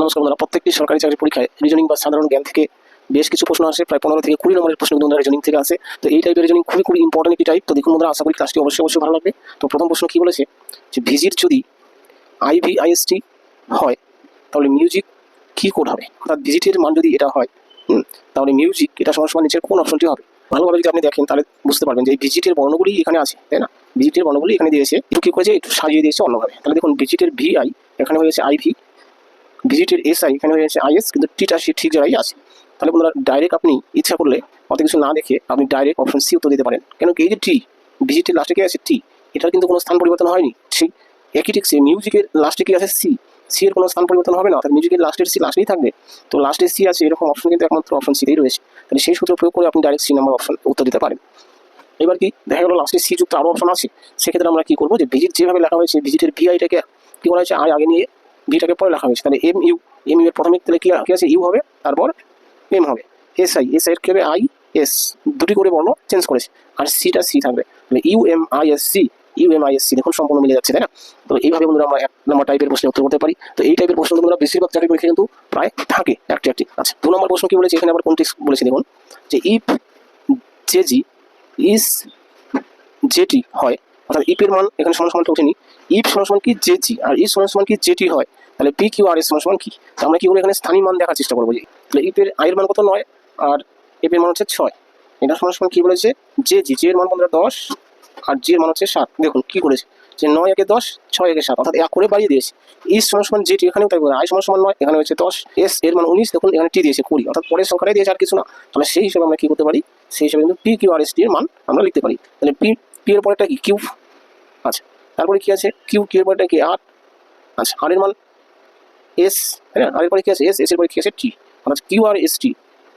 নমস্কার বন্ধুরা, প্রত্যেকটি সরকারি চাকরি পরীক্ষায় রিজনিং বা সাধারণ জ্ঞান থেকে বেশ কিছু প্রশ্ন আসে। প্রায় পনেরো থেকে কুড়ি নম্বরের প্রশ্ন বন্ধুরা রিজনিং থেকে আসে। তো এই টাইপের রিজনিং খুবই খুবই ইম্পর্টেন্ট একটি টাইপ তো দেখুন বন্ধুরা, আশা করি ক্লাসটি অবশ্যই অবশ্যই ভালো লাগবে। তো প্রথম প্রশ্ন কি বলেছে? যে ভিজিট যদি আইভিআইএসটি হয়, তাহলে মিউজিক কি কোড হবে? অর্থাৎ ভিজিটের মান যদি এটা হয় তাহলে মিউজিক এটা সমান সমান নিচের কোন অপশনটি হবে? ভালোভাবে যদি আপনি দেখেন, তাহলে বুঝতে পারবেন যে ভিজিটের বর্ণগুলি এখানে আছে, তাই না? ভিজিটের বর্ণগুলি এখানে দিয়েছে। একটু কি করেছে? একটু সাজিয়ে দিয়েছে অন্যভাবে। তাহলে দেখুন ভিজিটের ভিআই এখানে হয়েছে আইভি ভিজিটের এসআই এখানে হয়েছে আইএস কিন্তু টিটা সে ঠিক জায়গায় আছে। তাহলে বন্ধুরা ডাইরেক্ট আপনি ইচ্ছা করলে অত কিছু না দেখে আপনি ডাইরেক্ট অপশন সি উত্তর দিতে পারেন। কেন কি এই যে টি ভিজিটের লাস্টে কি আছে টি এটার কিন্তু কোনো স্থান পরিবর্তন হয়নি। ঠিক একই ঠিক সে মিউজিকের লাস্টে কি আছে সি সি এর কোনো স্থান পরিবর্তন হবে না। অর্থাৎ মিউজিকের লাস্টের সি লাস্টেই থাকবে। তো লাস্টে সি আছে, এরকম অপশন কিন্তু একমাত্র অপশন সিতেই রয়েছে। তাহলে সেই সূত্র প্রয়োগ করে আপনি ডাইরেক্ট সি নাম্বার অপশন উত্তর দিতে পারেন। এবার কি, দেখা গেলো লাস্টে সি যুক্ত আরও অপশন আছে। সেক্ষেত্রে আমরা কি করব যে ভিজিট যেভাবে লেখা হয়েছে ভিজিটের ভিআইটাকে কি করা হয়েছে? আই আগে নিয়ে ভিটাকে পরে লেখা হয়েছে। তাহলে এম ইউ এম ইউ এর প্রথমে তাহলে কি কি আছে? ইউ হবে, তারপর এম হবে। এস আই এস আই এর কি হবে? I, S. দুটি করে বর্ণ চেঞ্জ করেছে। আর সিটা সি থাকবে। তাহলে U M I S C, U M I S C, দেখুন সম্পূর্ণ মিলে যাচ্ছে, তাই না? তো এইভাবে বন্ধুরা আমরা এক নম্বর টাইপের প্রশ্ন উত্তর করতে পারি। তো এই টাইপের প্রশ্ন বন্ধুরা বেশিরভাগ চাকরি পরীক্ষা কিন্তু প্রায় থাকে একটি একটি। আচ্ছা দু নম্বর প্রশ্ন কি বলেছে? এখানে আবার কোন টিক্স বলেছে, দেখুন। যে ইফ জেজি ইজ জেটি হয় অর্থাৎ ইপের মান এখানে সমান সমান ওঠেনি ইফ সমান সমান কি জেজি আর ই সমান সমান কি জেটি হয়? তাহলে পি কিউ আর এস সমান সমান কি? তো আমরা কি করে এখানে স্থানীয় মান দেখার চেষ্টা করব যে, তাহলে ইপের আয়ের মান কত নয়? আর এপের মান হচ্ছে ছয়। এটা সমান সমান কি বলেছে? জে জি জে এর মান বন্ধুরা দশ। আর জি এর মান হচ্ছে সাত। দেখুন কি করেছে। যে নয় একে দশ, ছয় একে সাত। অর্থাৎ এক করে বাড়িয়ে দিয়েছে। ইস সমান সমান জেটি এখানেও তাই বলে। আই সমান সমান নয়, এখানে হচ্ছে দশ। এস এর মান উনিশ, দেখুন এখানে টি দিয়েছে কুড়ি। অর্থাৎ পরের সংখ্যাটাই দিয়েছে আর কিছু না। তাহলে সেই হিসেবে আমরা কি করতে পারি? সেই হিসেবে কিন্তু P Q R S T এর মান আমরা লিখতে পারি। তাহলে পি পি এর পরেরটা কি? কিউ আচ্ছা তারপরে কি আছে? কিউ কিউ এর পরেরটা কি? আর আচ্ছা আর এর মান এস হ্যাঁ আর এর পরে কি আছে? এস এস এর পরে কি আছে? টি অর্থাৎ Q R S T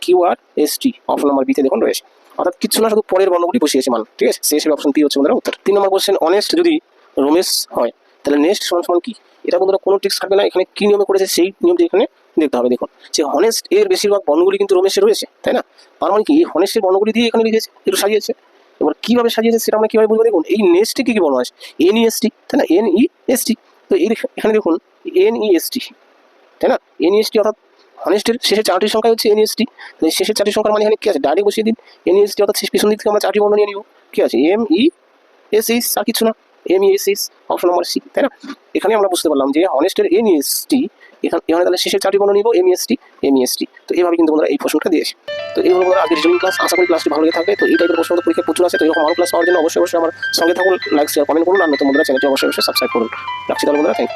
Q R S T option number বিতে দেখুন রয়েছে। অর্থাৎ কিছু না, শুধু পরের বর্ণগুলি বসিয়েছে মান, ঠিক আছে? সেই হিসেবে অপশন পি হচ্ছে বন্ধুরা উত্তর। তিন নম্বর কোশ্চেন অনেস্ট যদি রমেশ হয়, তাহলে নেক্সট সমান সমান কি? এটা বন্ধুরা কোনো ট্রিক্স থাকবে না, এখানে কি নিয়মে করেছে সেই নিয়মটি এখানে দেখতে হবে, দেখুন। যে হনেস্ট এর বেশিরভাগ বর্ণগুলি কিন্তু রমেশে রয়েছে, তাই না? তার মানে কি? হনেস্টের বর্ণগুলি দিয়ে এখানে লিখেছে, একটু সাজিয়েছে। এবার কীভাবে সাজিয়েছে সেটা আমরা কীভাবে বলব? দেখুন, এই নেক্সটে কি বর্ণ আছে এন ই এস টি তাই না? এন ই টি তো এই এখানে দেখুন এন ই এস তাই না? এন টি অর্থাৎ হনেস্টের শেষের চারটি সংখ্যা হচ্ছে এনইএসটি শেষের চারটি সংখ্যার মানে এখানে কি আছে? ডাইরেক্ট বসিয়ে দিন। এনইএসটি অর্থাৎ শেষ পিছন দিক থেকে আমরা চারটি বর্ণ নিয়ে নিব। কি আছে? এম ই এস এইচ আর কিছু না। M E S H option number C তাই না? এখানে আমরা বুঝতে পারলাম যে হনেস্টের এনইএসটি এখানে এখানে তাহলে শেষের চারটি বর্ণ নিব এম ইএসটি তো এইভাবে কিন্তু আমরা এই প্রশ্নটা দিয়েছি তো এই হলো আজকের রিজনিং ক্লাস আশা করি ক্লাসটি ভালো লেগে থাকবে। তো এই টাইপের প্রশ্ন পরীক্ষা প্রচুর আছে, তো এরকম আরও ক্লাস পাওয়ার জন্য অবশ্যই অবশ্যই আমার সঙ্গে থাকুন লাইক শেয়ার কমেন্ট করুন, আর নতুন বন্ধুরা চ্যানেলটি অবশ্যই অবশ্যই সাবস্ক্রাইব করুন। রাখছি তাহলে বন্ধুরা থ্যাংক